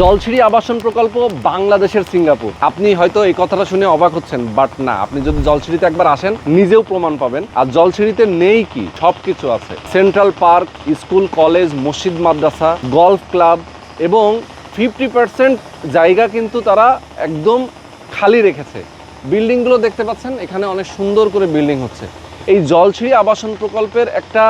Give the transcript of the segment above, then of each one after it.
জলছিড়ি আবাসন প্রকল্প বাংলাদেশের সিঙ্গাপুর। আপনি হয়তো এই কথাটা শুনে অবাক হচ্ছেন, বাট না, আপনি যদি জলছিড়িতে একবার আসেন, নিজেও প্রমাণ পাবেন। আর জলছিড়িতে নেই কি সব কিছু আছে। সেন্ট্রাল পার্ক, স্কুল, কলেজ, মসজিদ, মাদ্রাসা, গলফ ক্লাব এবং ফিফটি পার্সেন্ট জায়গা কিন্তু তারা একদম খালি রেখেছে। বিল্ডিংগুলো দেখতে পাচ্ছেন, এখানে অনেক সুন্দর করে বিল্ডিং হচ্ছে। এই জলছিড়ি আবাসন প্রকল্পের একটা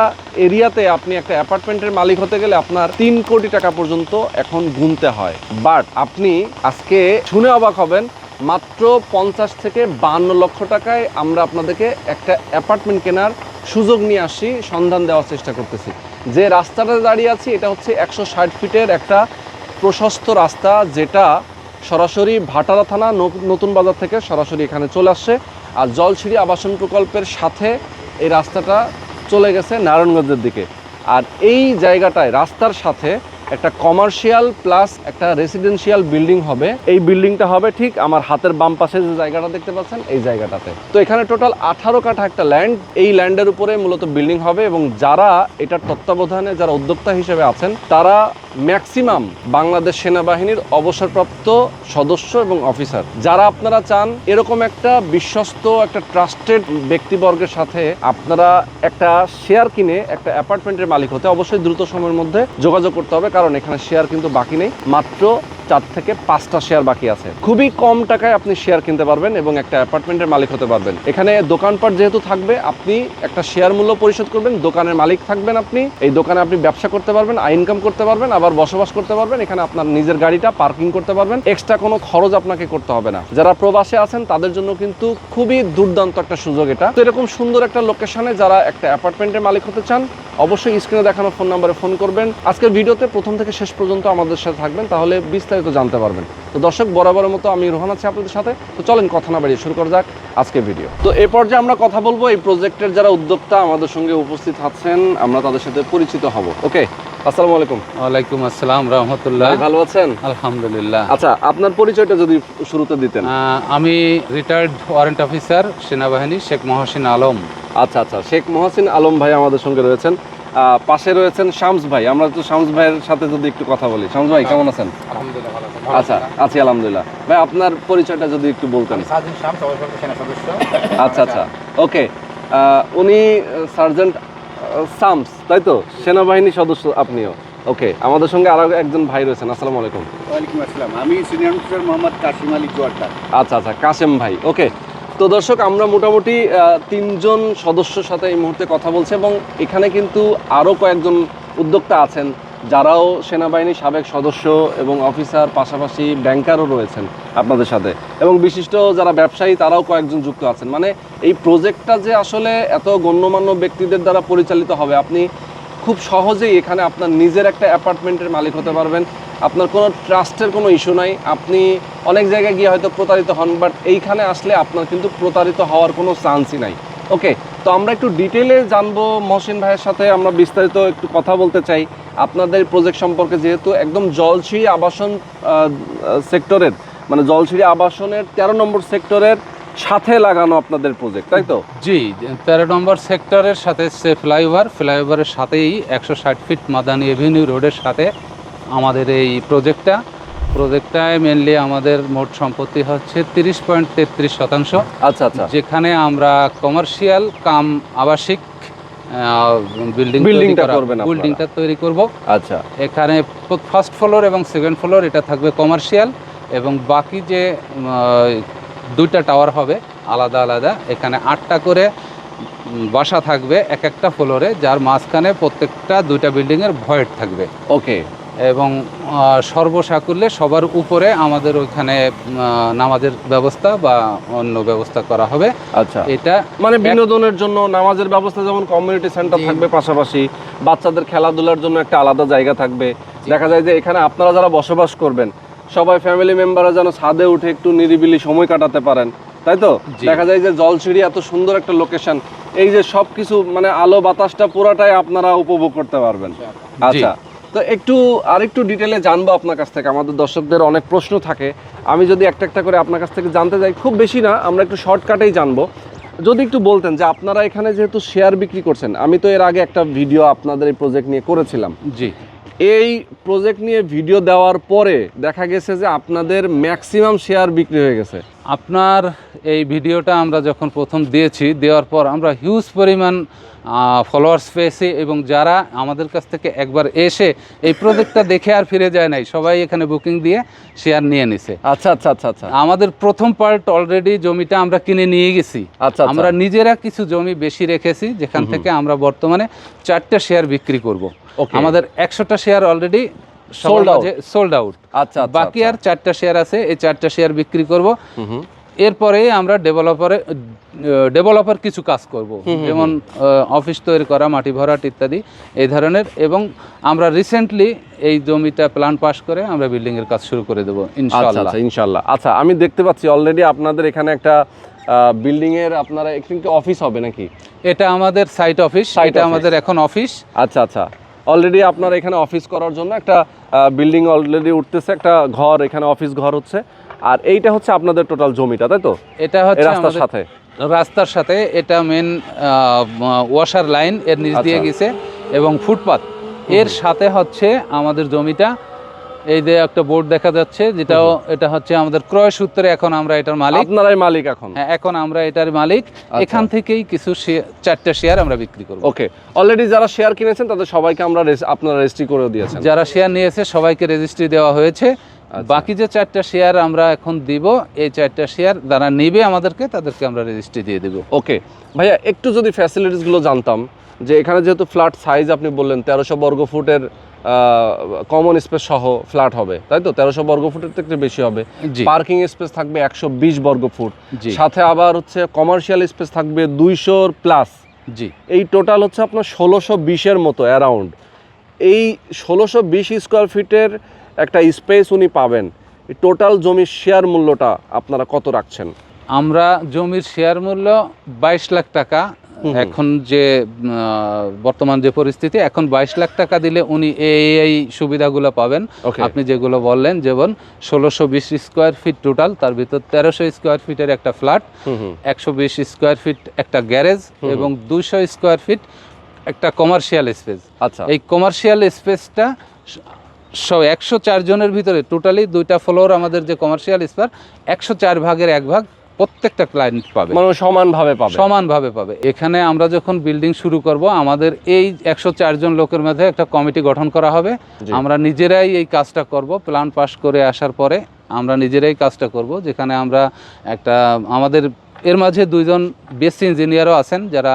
এরিয়াতে আপনি একটা অ্যাপার্টমেন্টের মালিক হতে গেলে আপনার তিন কোটি টাকা পর্যন্ত এখন গুনতে হয়। বাট আপনি আজকে শুনে অবাক হবেন, মাত্র পঞ্চাশ থেকে বান্ন লক্ষ টাকায় আমরা আপনাদেরকে একটা অ্যাপার্টমেন্ট কেনার সুযোগ নিয়ে আসি, সন্ধান দেওয়ার চেষ্টা করতেছি। যে রাস্তাটা দাঁড়িয়ে আছি, এটা হচ্ছে একশো ষাট ফিটের একটা প্রশস্ত রাস্তা, যেটা সরাসরি ভাটারা থানা, নতুন বাজার থেকে সরাসরি এখানে চলে আসছে আর জলছিড়ি আবাসন প্রকল্পের সাথে এই রাস্তাটা চলে গেছে নারায়ণগঞ্জের দিকে। আর এই জায়গাটায় রাস্তার সাথে একটা কমার্শিয়াল প্লাস একটা রেসিডেন্সিয়াল বিল্ডিং হবে। এই বিল্ডিংটা হবে ঠিক আমার হাতের বাম পাশে যে জায়গাটা দেখতে পাচ্ছেন, এই জায়গাটাতে। তো এখানে টোটাল আঠারো কাঠা একটা ল্যান্ড এই ল্যান্ডের উপরে মূলত বিল্ডিং হবে এবং যারা এটার তত্ত্বাবধানে, যারা উদ্যোক্তা হিসেবে আছেন, তারা ম্যাক্সিমাম বাংলাদেশ সেনাবাহিনীর অবসরপ্রাপ্ত সদস্য এবং অফিসার। যারা আপনারা চান এরকম একটা বিশ্বস্ত, একটা ট্রাস্টেড ব্যক্তিবর্গের সাথে আপনারা একটা শেয়ার কিনে একটা অ্যাপার্টমেন্টের মালিক হতে অবশ্যই দ্রুত সময়ের মধ্যে যোগাযোগ করতে হবে, কারণ এখানে শেয়ার কিন্তু বাকি নেই। মাত্র চার থেকে পাঁচটা শেয়ার বাকি আছে। খুবই কম টাকায় আপনি শেয়ার কিনতে পারবেন এবং একটা অ্যাপার্টমেন্টের মালিক হতে পারবেন। এখানে দোকানপাট যেহেতু থাকবে, আপনি একটা শেয়ার মূল্য পরিশোধ করবেন, দোকানের মালিক থাকবেন আপনি। এই দোকানে আপনি ব্যবসা করতে পারবেন ইনকাম করতে পারবেন, আবার বসবাস করতে পারবেন, এখানে আপনার নিজের গাড়িটা পার্কিং করতে পারবেন। এক্সট্রা কোনো খরচ আপনাকে করতে হবে না। যারা প্রবাসে আছেন, তাদের জন্য কিন্তু খুবই দুর্দান্ত একটা সুযোগ এটা। তো এরকম সুন্দর একটা লোকেশনে যারা একটা অ্যাপার্টমেন্টের মালিক হতে চান, অবশ্যই স্ক্রিনে দেখানো ফোন নাম্বারে ফোন করবেন। আজকের ভিডিওতে প্রথম থেকে শেষ পর্যন্ত আমাদের সাথে থাকবেন, তাহলে বিস্তারিত জানতে পারবেন। তো দর্শক বরাবরের মতো আমি রোহান আছি আপনাদের সাথে। তো চলেন কথা না বাড়িয়ে শুরু করা যাক আজকের ভিডিও। তো এ পর্যায়ে আমরা কথা বলব এই প্রজেক্টের যারা উদ্যোক্তা আমাদের সঙ্গে উপস্থিত আছেন আমরা তাদের সাথে পরিচিত হব। ওকে আসসালামু আলাইকুম। ওয়ালাইকুম আসসালাম রহমতুল্লাহ। ভালো আছেন? আলহামদুলিল্লাহ। আচ্ছা আপনার পরিচয়টা যদি শুরুতে দিতেন। আমি রিটায়ার্ড ওয়ারেন্ট অফিসার সেনাবাহিনী শেখ মহসিন আলম। আচ্ছা আচ্ছা শেখ মহসিন আলম ভাই আমাদের সঙ্গে রয়েছেন। পাশে রয়েছেন শামস ভাই। আমরা তো শামস ভাইয়ের সাথে যদি একটু কথা বলি। শামস ভাই কেমন আছেন? আচ্ছা আছি আলহামদুলিল্লাহ। ভাই আপনার পরিচয়টা যদি একটু বলতেন। আচ্ছা আচ্ছা। ওকে। উনি সার্জেন্ট শামস তাই তো? সেনাবাহিনী সদস্য আপনিও। ওকে আমাদের সঙ্গে আরও একজন ভাই রয়েছেন। আসসালামু আলাইকুম। ওয়ালাইকুম আসসালাম। আমি সিনিয়র অফিসার মোহাম্মদ কাশিম আলী জোয়ারদার। আচ্ছা আচ্ছা কাশেম ভাই। ওকে তো দর্শক, আমরা মোটামুটি তিনজন সদস্যর সাথে এই মুহূর্তে কথা বলছি এবং এখানে কিন্তু আরও কয়েকজন উদ্যোক্তা আছেন, যারাও সেনাবাহিনীর সাবেক সদস্য এবং অফিসার, পাশাপাশি ব্যাংকারও রয়েছেন আপনাদের সাথে। এবং বিশিষ্ট যারা ব্যবসায়ী, তারাও কয়েকজন যুক্ত আছেন। মানে এই প্রজেক্টটা যে আসলে এত গণ্যমান্য ব্যক্তিদের দ্বারা পরিচালিত হবে, আপনি খুব সহজেই এখানে আপনার নিজের একটা অ্যাপার্টমেন্টের মালিক হতে পারবেন। আপনার কোনো ট্রাস্টের কোনো ইস্যু নাই। আপনি অনেক জায়গায় গিয়ে হয়তো প্রতারিত হন বাট এইখানে আসলে আপনার কিন্তু প্রতারিত হওয়ার কোনো চান্সই নাই। ওকে তো আমরা একটু ডিটেলে জানব মহসিন ভাইয়ের সাথে, আমরা বিস্তারিত একটু কথা বলতে চাই। আপনাদের প্রজেক্ট সম্পর্কে যেহেতু একদম জলছিড়ি আবাসন সেক্টরের মানে জলছিড়ি আবাসনের তেরো নম্বর সেক্টরের সাথে লাগানো আপনাদের প্রজেক্ট তাই তো? জি, তেরো নম্বর সেক্টরের সাথে সে ফ্লাইওভার ফ্লাইওভারের সাথেই একশো ষাট ফিট মাদানি এভিনিউ রোডের সাথে আমাদের এই প্রজেক্টটা। প্রজেক্টটায় মেনলি আমাদের মোট সম্পত্তি হচ্ছে তিরিশ পয়েন্ট তেত্রিশ শতাংশ। আচ্ছা আচ্ছা। যেখানে আমরা কমার্শিয়াল কাম আবাসিক বিল্ডিং Buildingটা করবেন বিল্ডিংটা তৈরি করব। আচ্ছা। এখানে ফার্স্ট ফ্লোর এবং সেকেন্ড ফ্লোর এটা থাকবে কমার্শিয়াল এবং বাকি যে দুইটা টাওয়ার হবে আলাদা আলাদা। এখানে আটটা করে বাসা থাকবে এক একটা ফ্লোরে যার মাঝখানে প্রত্যেকটা দুইটা বিল্ডিংয়ের ভয়েড থাকবে। ওকে এবং সর্বসাকুল্যে সবার উপরে আমাদের ওইখানে নামাজের ব্যবস্থা বা অন্য ব্যবস্থা করা হবে। আচ্ছা। এটা মানে বিনোদনের জন্য নামাজের ব্যবস্থা যেমন কমিউনিটি সেন্টার থাকবে পাশাপাশি বাচ্চাদের খেলাধুলার জন্য একটা আলাদা জায়গা থাকবে। দেখা যায় যে এখানে আপনারা যারা বসবাস করবেন সবাই ফ্যামিলি মেম্বাররা যেন ছাদে উঠে একটু নিরিবিলি সময় কাটাতে পারেন তাই তো? দেখা যায় যে জলছিড়ি এত সুন্দর একটা লোকেশন এই যে সব কিছু মানে আলো বাতাসটা পুরাটাই আপনারা উপভোগ করতে পারবেন। আচ্ছা। তো একটু আরেকটু ডিটেলে জানব আপনার কাছ থেকে। আমাদের দর্শকদের অনেক প্রশ্ন থাকে। আমি যদি একটা একটা করে আপনার কাছ থেকে জানতে যাই খুব বেশি না আমরা একটু শর্টকাটেই জানব। যদি একটু বলতেন যে আপনারা এখানে যেহেতু শেয়ার বিক্রি করছেন আমি তো এর আগে একটা ভিডিও আপনাদের এই প্রজেক্ট নিয়ে করেছিলাম। জি। এই প্রজেক্ট নিয়ে ভিডিও দেওয়ার পরে দেখা গেছে যে আপনাদের ম্যাক্সিমাম শেয়ার বিক্রি হয়ে গেছে। আপনার এই ভিডিওটা আমরা যখন প্রথম দিয়েছি দেওয়ার পর আমরা হিউজ পরিমাণ ফলোয়ার্স পেয়েছি এবং যারা আমাদের কাছ থেকে একবার এসে এই প্রজেক্টটা দেখে আর ফিরে যায় নাই সবাই এখানে বুকিং দিয়ে শেয়ার নিয়ে নিছে। আচ্ছা আচ্ছা আচ্ছা আচ্ছা। আমাদের প্রথম পার্ট অলরেডি জমিটা আমরা কিনে নিয়ে গেছি। আচ্ছা আমরা নিজেরা কিছু জমি বেশি রেখেছি যেখান থেকে আমরা বর্তমানে চারটা শেয়ার বিক্রি করব. আমাদের একশোটা share already Sold out. Sold out আচ্ছা আচ্ছা বাকি আর চারটা শেয়ার আছে এই চারটা শেয়ার বিক্রি করব। এরপরে আমরা ডেভেলপারে ডেভেলপার কিছু কাজ করব। যেমন অফিস তৈরি করা মাটি ভরাট ইত্যাদি এই ধরনের। এবং আমরা রিসেন্টলি এই জমিটা প্ল্যান পাস করে আমরা বিল্ডিং এর কাজ শুরু করে দেবো আচ্ছা ইনশাআল্লাহ। আচ্ছা ইনশাল্লাহ আচ্ছা আমি দেখতে পাচ্ছি অলরেডি আপনাদের এখানে একটা বিল্ডিং এর আপনারা এখানে অফিস হবে নাকি? এটা আমাদের সাইট অফিস এটা আমাদের এখন অফিস আচ্ছা আচ্ছা। অলরেডি আপনার এখানে অফিস করার জন্য একটা বিল্ডিং অলরেডি উঠতেছে একটা ঘর এখানে অফিস ঘর হচ্ছে। আর এইটা হচ্ছে আপনাদের টোটাল জমিটা তাই তো? এটা হচ্ছে রাস্তার সাথে। রাস্তার সাথে এটা মেন ওয়াশার লাইন এর নিচ দিয়ে আচ্ছা। গেছে এবং ফুটপাত। এর সাথে হচ্ছে আমাদের জমিটা এই যে একটা বোর্ড দেখা যাচ্ছে যেটাও এটা হচ্ছে আমাদের ক্রয় সূত্রে এখন আমরা এটার মালিক। আপনারাই মালিক এখন। হ্যাঁ এখন আমরা এটার মালিক। এখান থেকেই কিছু চারটা শেয়ার আমরা বিক্রি করব। ওকে অলরেডি যারা শেয়ার কিনেছেন তাদের সবাইকে আমরা আপনারা রেজিস্ট্রি করে দিয়েছেন। যারা শেয়ার নিয়েছে সবাইকে রেজিস্ট্রি দেওয়া হয়েছে। বাকি যে চারটা শেয়ার আমরা এখন দিব এই চারটা শেয়ার যারা নেবে আমাদেরকে তাদেরকে আমরা রেজিস্ট্রি দিয়ে দেব। ওকে ভাইয়া একটু যদি ফ্যাসিলিটিসগুলো জানতাম যে এখানে যেহেতু ফ্ল্যাট সাইজ আপনি বললেন তেরোশো বর্গ ফুটের কমন স্পেস সহ ফ্ল্যাট হবে তাই তো? তেরোশো বর্গ ফুটের থেকে বেশি হবে। পার্কিং স্পেস থাকবে একশো বিশ বর্গ ফুট। সাথে আবার হচ্ছে কমার্শিয়াল স্পেস থাকবে দুইশোর প্লাস জি। এই টোটাল হচ্ছে আপনার ষোলোশো বিশের মতো অ্যারাউন্ড এই ষোলোশো বিশ স্কোয়ার ফিটের একটা স্পেস উনি পাবেন। টোটাল জমির শেয়ার মূল্যটা আপনারা কত রাখছেন? আমরা জমির শেয়ার মূল্য বাইশ লাখ টাকা এখন যে বর্তমান যে পরিস্থিতি এখন বাইশ লাখ টাকা দিলে উনি এই এই সুবিধাগুলো পাবেন। আপনি যেগুলো বললেন যেমন ষোলোশো বিশ স্কোয়ার ফিট টোটাল তার ভিতর তেরোশো স্কোয়ার ফিটের একটা ফ্ল্যাট একশো বিশ স্কোয়ার ফিট একটা গ্যারেজ এবং দুশো স্কোয়ার ফিট একটা কমার্শিয়াল স্পেস আচ্ছা। এই কমার্শিয়াল স্পেসটা সব একশো চার জনের ভিতরে টোটালি দুইটা ফ্লোর আমাদের যে কমার্শিয়াল স্পেস একশো চার ভাগের এক ভাগ প্রত্যেকটা ক্লায়েন্ট পাবে। মানে সমানভাবে পাবে। সমানভাবে পাবে। এখানে আমরা যখন বিল্ডিং শুরু করব আমাদের এই একশো জন লোকের মধ্যে একটা কমিটি গঠন করা হবে। আমরা নিজেরাই এই কাজটা করব। প্ল্যান পাস করে আসার পরে আমরা নিজেরাই কাজটা করব যেখানে আমরা একটা আমাদের এর মাঝে দুইজন বেস্ট ইঞ্জিনিয়ারও আছেন যারা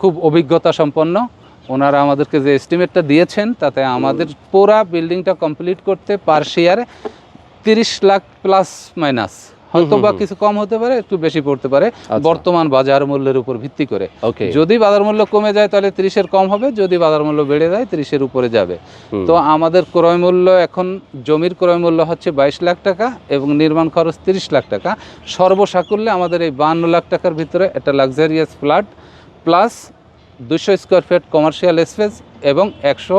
খুব অভিজ্ঞতা সম্পন্ন। ওনারা আমাদেরকে যে এস্টিমেটটা দিয়েছেন তাতে আমাদের পুরা বিল্ডিংটা কমপ্লিট করতে পার শেয়ারে তিরিশ লাখ প্লাস মাইনাস হয়তো বা কিছু কম হতে পারে একটু বেশি পড়তে পারে। বর্তমান বাজার মূল্যের উপর ভিত্তি করে। যদি বাজার মূল্য কমে যায় তাহলে তিরিশের কম হবে। যদি বাজার মূল্য বেড়ে যায় তিরিশের উপরে যাবে। তো আমাদের ক্রয় মূল্য এখন জমির ক্রয় মূল্য হচ্ছে বাইশ লাখ টাকা এবং নির্মাণ খরচ তিরিশ লাখ টাকা। সর্বসাকুল্যে আমাদের এই বান্ন লাখ টাকার ভিতরে একটা লাক্সারিয়াস ফ্ল্যাট প্লাস দুশো স্কোয়ার ফিট কমার্শিয়াল স্পেস এবং একশো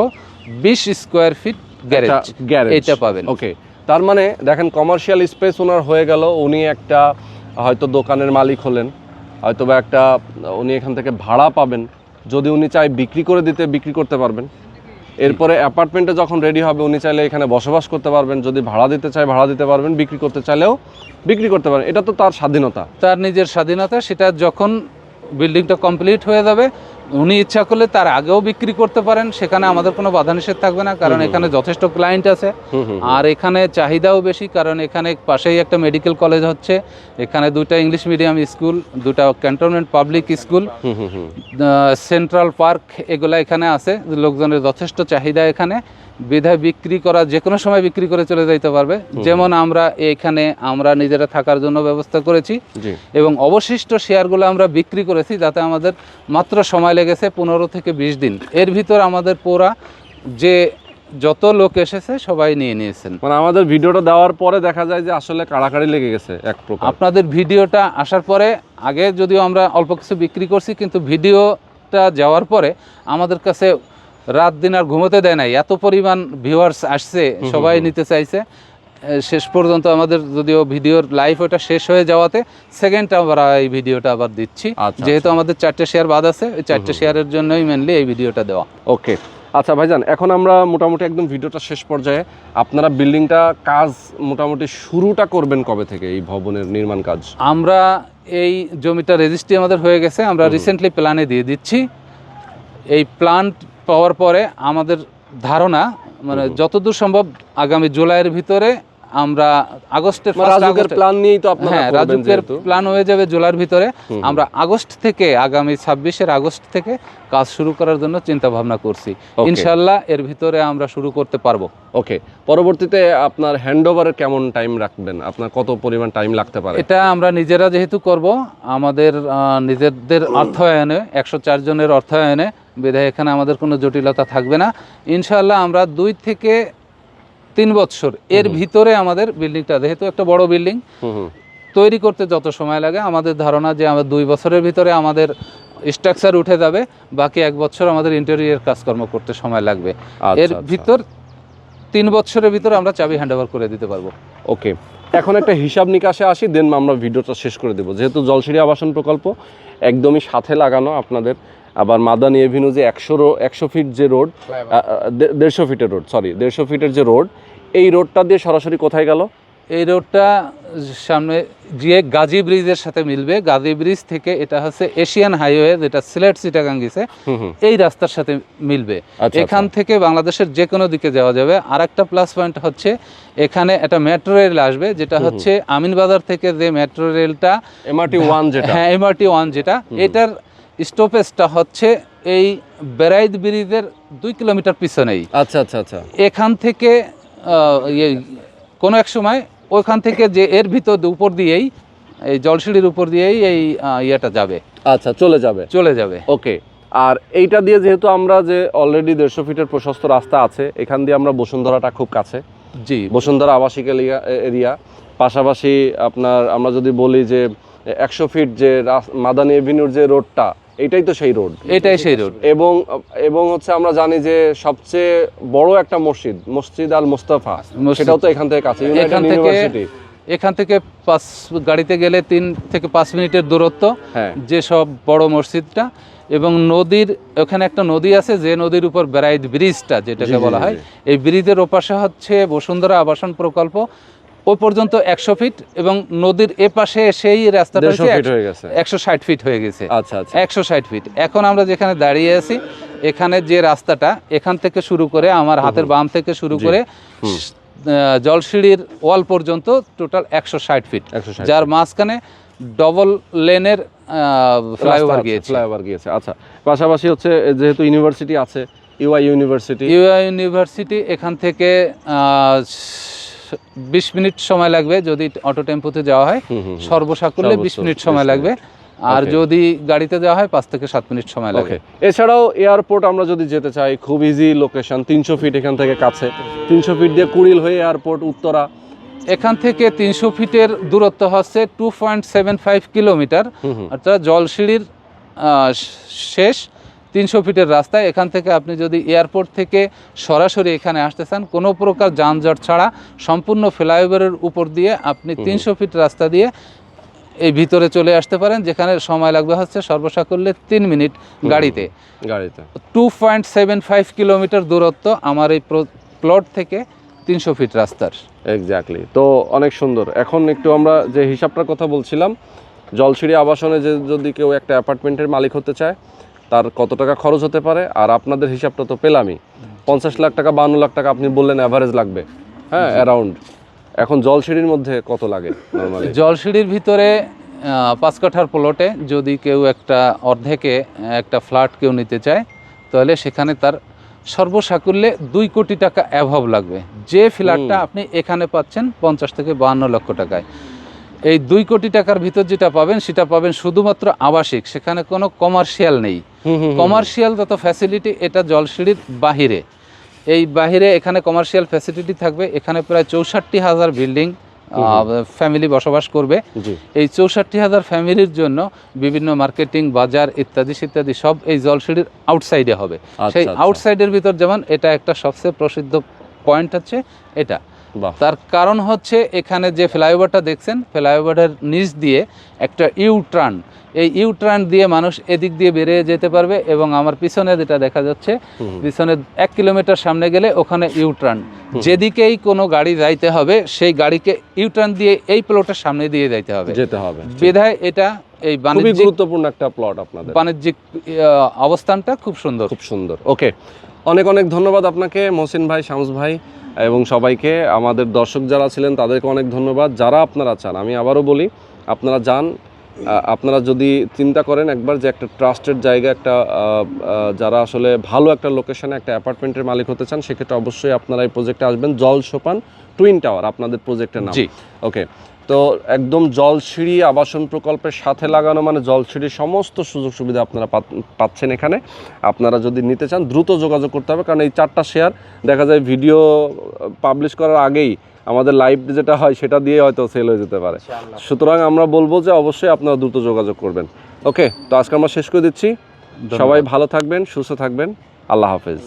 বিশ স্কোয়ার ফিট গ্যারেজ গ্যারেজ এটা পাবেন। ওকে তার মানে দেখেন কমার্শিয়াল স্পেস ওনার হয়ে গেল, উনি একটা, হয়তো দোকানের মালিক হলেন, হয়তো বা একটা, উনি এখান থেকে ভাড়া পাবেন, যদি উনি চায় বিক্রি করে দিতে, বিক্রি করতে পারবেন। এরপরে অ্যাপার্টমেন্টে যখন রেডি হবে, উনি চাইলে এখানে বসবাস করতে পারবেন, যদি ভাড়া দিতে চায়, ভাড়া দিতে পারবেন, বিক্রি করতে চাইলেও বিক্রি করতে পারেন এটা তো তার স্বাধীনতা। তার নিজের স্বাধীনতা, সেটা যখন বিল্ডিংটা কমপ্লিট হয়ে যাবে। উনি ইচ্ছা করলে তার আগেও বিক্রি করতে পারেন সেখানে আমাদের কোনো বাধা নিষেধ থাকবে না কারণ এখানে যথেষ্ট ক্লায়েন্ট আছে। আর এখানে চাহিদাও বেশি কারণ এখানে পাশেই একটা মেডিকেল কলেজ হচ্ছে। এখানে দুটা ইংলিশ মিডিয়াম স্কুল দুটা cantonment public school central park এগুলা এখানে আছে। লোকজনের যথেষ্ট চাহিদা এখানে। বিধায় বিক্রি করা যে কোনো সময় বিক্রি করে চলে যাইতে পারবে। যেমন আমরা এখানে আমরা নিজেরা থাকার জন্য ব্যবস্থা করেছি। এবং অবশিষ্ট শেয়ারগুলো আমরা বিক্রি করেছি যাতে আমাদের মাত্র সময় লেগেছে পনেরো থেকে বিশ দিন। এর ভিতর আমাদের পুরা যে যত লোক এসেছে সবাই নিয়ে নিয়েছেন। মানে আমাদের ভিডিওটা দেওয়ার পরে দেখা যায় যে আসলে কাড়াকাড়ি লেগে গেছে এক প্রকার। আপনাদের ভিডিওটা আসার পরে আগে যদিও আমরা অল্প কিছু বিক্রি করছি কিন্তু ভিডিওটা যাওয়ার পরে আমাদের কাছে রাত দিন আর ঘুমোতে দেয় নাই। এত পরিমাণ ভিউয়ার্স আসছে সবাই নিতে চাইছে। শেষ পর্যন্ত আমাদের যদিও ভিডিওর লাইভ ওটা শেষ হয়ে যাওয়াতে সেকেন্ড আমরা এই ভিডিওটা আবার দিচ্ছি। আচ্ছা, যেহেতু আমাদের চারটে শেয়ার বাদ আছে ওই চারটে শেয়ারের জন্যই মেনলি এই ভিডিওটা দেওয়া। ওকে আচ্ছা ভাইজান এখন আমরা মোটামুটি একদম ভিডিওটা শেষ পর্যায়ে আপনারা বিল্ডিংটা কাজ মোটামুটি শুরুটা করবেন কবে থেকে এই ভবনের নির্মাণ কাজ? আমরা এই জমিটা রেজিস্ট্রি আমাদের হয়ে গেছে আমরা রিসেন্টলি প্ল্যানে দিয়ে দিচ্ছি। এই প্ল্যান পাওয়ার পরে আমাদের ধারণা মানে যতদূর সম্ভব আগামী জুলাইয়ের ভিতরে আমরা আগস্টের মানে রাজুকের প্ল্যান নিয়েই তো আপনারা হ্যাঁ রাজুকের প্ল্যান হয়ে যাবে জুলাইয়ের ভিতরে। আমরা আগস্ট থেকে আগামী ছাব্বিশের আগস্ট থেকে কাজ শুরু করার জন্য চিন্তা ভাবনা করছি ইনশাল্লাহ এর ভিতরে আমরা শুরু করতে পারব। ওকে পরবর্তীতে আপনার হ্যান্ডওভারের কেমন টাইম রাখবেন? আপনার কত পরিমাণ টাইম লাগতে পারে? এটা আমরা নিজেরা যেহেতু করব আমাদের নিজেদের অর্থায়নে একশো চার জনের অর্থায়নে বিধায় এখানে আমাদের কোনো জটিলতা থাকবে না। ইনশাল্লাহ আমরা দুই থেকে তিন বছর এর ভিতরে আমাদের বিল্ডিংটা যেহেতু একটা বড় বিল্ডিং তৈরি করতে যত সময় লাগে আমাদের ধারণা যে আমরা দুই বছরের ভিতরে আমাদের স্ট্রাকচার উঠে যাবে বাকি এক বছর আমাদের ইন্টেরিয়র কাজকর্ম করতে সময় লাগবে। আচ্ছা, এর আচ্ছা। ভিতর তিন বছরের ভিতরে আমরা চাবি হ্যান্ড করে দিতে পারব। ওকে এখন একটা হিসাব নিকাশে আসি দেন আমরা ভিডিওটা শেষ করে দেবো। যেহেতু জলসিঁড়ি আবাসন প্রকল্প একদমই সাথে লাগানো আপনাদের আবার মাদানি এভিনিউ যে একশো একশো ফিট যে রোড দেড়শো ফিটের রোড সরি দেড়শো ফিটের যে রোড এই রোডটা দিয়ে সরাসরি কোথায় গেল? এই রোডটা সামনে গিয়ে গাজী ব্রিজের সাথে মিলবে। গাজী ব্রিজ থেকে এটা হচ্ছে এশিয়ান হাইওয়ে যেটা সিলেট সিটাগাং গেছে। এই রাস্তার সাথে মিলবে। আচ্ছা, এখান থেকে বাংলাদেশের যে কোনো দিকে যাওয়া যাবে। আর একটা প্লাস পয়েন্ট হচ্ছে এখানে একটা মেট্রো রেল আসবে যেটা হচ্ছে আমিনবাজার থেকে যে মেট্রো রেলটা এমআরটি ওয়ান যেটা। হ্যাঁ এমআরটি ওয়ান যেটা। এটার স্টপেজটা হচ্ছে এই বেরাইদ ব্রিজের দুই কিলোমিটার পিছনেই। আচ্ছা আচ্ছা আচ্ছা। এখান থেকে কোনো এক সময় ওইখান থেকে যে এর ভিতর উপর দিয়েই এই জলসিঁড়ির উপর দিয়েই এই ইয়েটা যাবে। আচ্ছা চলে যাবে। চলে যাবে। ওকে। আর এইটা দিয়ে যেহেতু আমরা যে অলরেডি দেড়শো ফিটের প্রশস্ত রাস্তা আছে এখান দিয়ে আমরা বসুন্ধরাটা খুব কাছে। জি। বসুন্ধরা আবাসিক এলিয়া- এরিয়া। পাশাপাশি আপনার আমরা যদি বলি যে একশো ফিট যে মাদানি এভিনিউর যে রোডটা এটাই তো সেই রোড। এটাই সেই রোড। এবং এবং হচ্ছে আমরা জানি যে সবচেয়ে বড় একটা মসজিদ মসজিদ আল মোস্তফা। সেটাও তো এখান থেকে কাছে এখান থেকে এখান থেকে পাঁচ গাড়িতে গেলে তিন থেকে পাঁচ মিনিটের দূরত্ব হ্যাঁ। যে সব বড় মসজিদটা। এবং নদীর ওখানে একটা নদী আছে যে নদীর উপর বেড়াইদ ব্রিজটা যেটাকে বলা হয়। এই ব্রিজের ওপাশে হচ্ছে বসুন্ধরা আবাসন প্রকল্প। ওই পর্যন্ত একশো ফিট এবং নদীর এপাশে সেই রাস্তাটা হয়ে একশো ষাট ফিট হয়ে গেছে। আচ্ছা আচ্ছা। একশো ষাট ফিট। এখন আমরা যেখানে দাঁড়িয়ে আছি এখানে যে রাস্তাটা এখান থেকে শুরু করে আমার হাতের বাম থেকে শুরু করে জলসিঁড়ির ওয়াল পর্যন্ত টোটাল একশো ষাট ফিট। 160 যার মাঝখানে ডবল লেনের ফ্লাইওভার গিয়েছে। ফ্লাইওভার গিয়েছে। আচ্ছা পাশাপাশি হচ্ছে যেহেতু ইউনিভার্সিটি আছে ইউআই ইউনিভার্সিটি। ইউআই ইউনিভার্সিটি এখান থেকে বিশ মিনিট সময় লাগবে যদি অটো টেম্পোতে যাওয়া হয়। সর্বসাকুল্যে বিশ মিনিট সময় লাগবে। আর যদি গাড়িতে যাওয়া হয় পাঁচ থেকে সাত মিনিট সময় লাগে। এছাড়াও এয়ারপোর্ট আমরা যদি যেতে চাই খুব ইজি লোকেশন তিনশো ফিট এখান থেকে কাছে। তিনশো ফিট দিয়ে কুড়িল হয়ে এয়ারপোর্ট উত্তরা। এখান থেকে তিনশো ফিটের দূরত্ব হচ্ছে two point seven five kilometre. অর্থাৎ জলসিঁড়ির শেষ। তিনশো ফিটের রাস্তায় এখান থেকে আপনি যদি এয়ারপোর্ট থেকে সরাসরি এখানে আসতে চান কোনো প্রকার যানজট ছাড়া সম্পূর্ণ ফ্লাইওভারের উপর দিয়ে আপনি তিনশো ফিট রাস্তা দিয়ে এই ভিতরে চলে আসতে পারেন যেখানে সময় লাগবে হচ্ছে সর্বসাকুল্যে তিন মিনিট গাড়িতে। গাড়িতে। Two point seven five kilometre দূরত্ব আমার এই প্লট থেকে তিনশো ফিট রাস্তার। এক্স্যাক্টলি তো অনেক সুন্দর। এখন একটু আমরা যে হিসাবটার কথা বলছিলাম জলসিঁড়ি আবাসনে যে যদি কেউ একটা অ্যাপার্টমেন্টের মালিক হতে চায় তার কত টাকা খরচ হতে পারে? আর আপনাদের হিসাবটা তো পেলামই। পঞ্চাশ লাখ টাকা বান্ন লাখ টাকা আপনি বললেন অ্যাভারেজ লাগবে। হ্যাঁ অ্যারাউন্ড এখন জলসিঁড়ির মধ্যে কত লাগে নর্মালি জলসিঁড়ির ভিতরে পাঁচ কাঠার প্লটে যদি কেউ একটা অর্ধেকে একটা ফ্ল্যাট কেউ নিতে চায় তাহলে সেখানে তার সর্বসাকুল্যে দুই কোটি টাকা অ্যাভাব লাগবে। যে ফ্ল্যাটটা আপনি এখানে পাচ্ছেন পঞ্চাশ থেকে বাহান্ন লক্ষ টাকায়। এই দুই কোটি টাকার ভিতর যেটা পাবেন সেটা পাবেন শুধুমাত্র আবাসিক। সেখানে কোনো কমার্শিয়াল নেই। কমার্শিয়াল যত ফ্যাসিলিটি এটা জলসিঁড়ির বাহিরে। এই বাহিরে এখানে কমার্শিয়াল ফ্যাসিলিটি থাকবে। এখানে প্রায় চৌষট্টি হাজার বিল্ডিং ফ্যামিলি বসবাস করবে। এই চৌষট্টি হাজার ফ্যামিলির জন্য বিভিন্ন মার্কেটিং বাজার ইত্যাদি ইত্যাদি সব এই জলসিঁড়ির আউটসাইডে হবে। আচ্ছা, সেই আচ্ছা। আউটসাইডের ভিতর যেমন এটা একটা সবচেয়ে প্রসিদ্ধ পয়েন্ট হচ্ছে এটা। তার কারণ হচ্ছে এখানে যে ফ্লাইওভারটা দেখছেন ফ্লাইওভারের নিচ দিয়ে একটা ইউ টার্ন এই ইউ টার্ন দিয়ে মানুষ এদিক দিয়ে বেরিয়ে যেতে পারবে এবং আমার পিছনে যেটা দেখা যাচ্ছে। পিছনে এক কিলোমিটার সামনে গেলে ওখানে ইউ টার্ন যেদিকেই কোনো গাড়ি যাইতে হবে সেই গাড়িকে ইউ টার্ন দিয়ে এই প্লটের সামনে দিয়ে যাইতে হবে। যেতে হবে। বিধায় এটা এই বাণিজ্যিক গুরুত্বপূর্ণ একটা প্লট আপনাদের। বাণিজ্যিক অবস্থানটা খুব সুন্দর। খুব সুন্দর। ওকে। অনেক অনেক ধন্যবাদ আপনাকে মহসিন ভাই শামস ভাই। এবং সবাইকে, আমাদের দর্শক যারা ছিলেন, তাদেরকে অনেক ধন্যবাদ। যারা আপনারা চান, আমি আবারও বলি, আপনারা যান আপনারা যদি চিন্তা করেন একবার যে একটা ট্রাস্টেড জায়গা, একটা যারা আসলে ভালো একটা লোকেশনে একটা অ্যাপার্টমেন্টের মালিক হতে চান, সেক্ষেত্রে অবশ্যই আপনারা এই প্রজেক্টে আসবেন। জল সোপান টুইন টাওয়ার আপনাদের প্রজেক্টের নাম। জি। ওকে তো একদম জলসিঁড়ি আবাসন প্রকল্পের সাথে লাগানো মানে জলসিঁড়ির সমস্ত সুযোগ সুবিধা আপনারা পাচ্ছেন এখানে। আপনারা যদি নিতে চান দ্রুত যোগাযোগ করতে হবে কারণ এই চারটা শেয়ার দেখা যায় ভিডিও পাবলিশ করার আগেই আমাদের লাইভ যেটা হয় সেটা দিয়ে হয়তো সেল হয়ে যেতে পারে। সুতরাং আমরা বলব যে অবশ্যই আপনারা দ্রুত যোগাযোগ করবেন। ওকে তো আজকে আমরা শেষ করে দিচ্ছি। সবাই ভালো থাকবেন সুস্থ থাকবেন। আল্লাহ হাফেজ।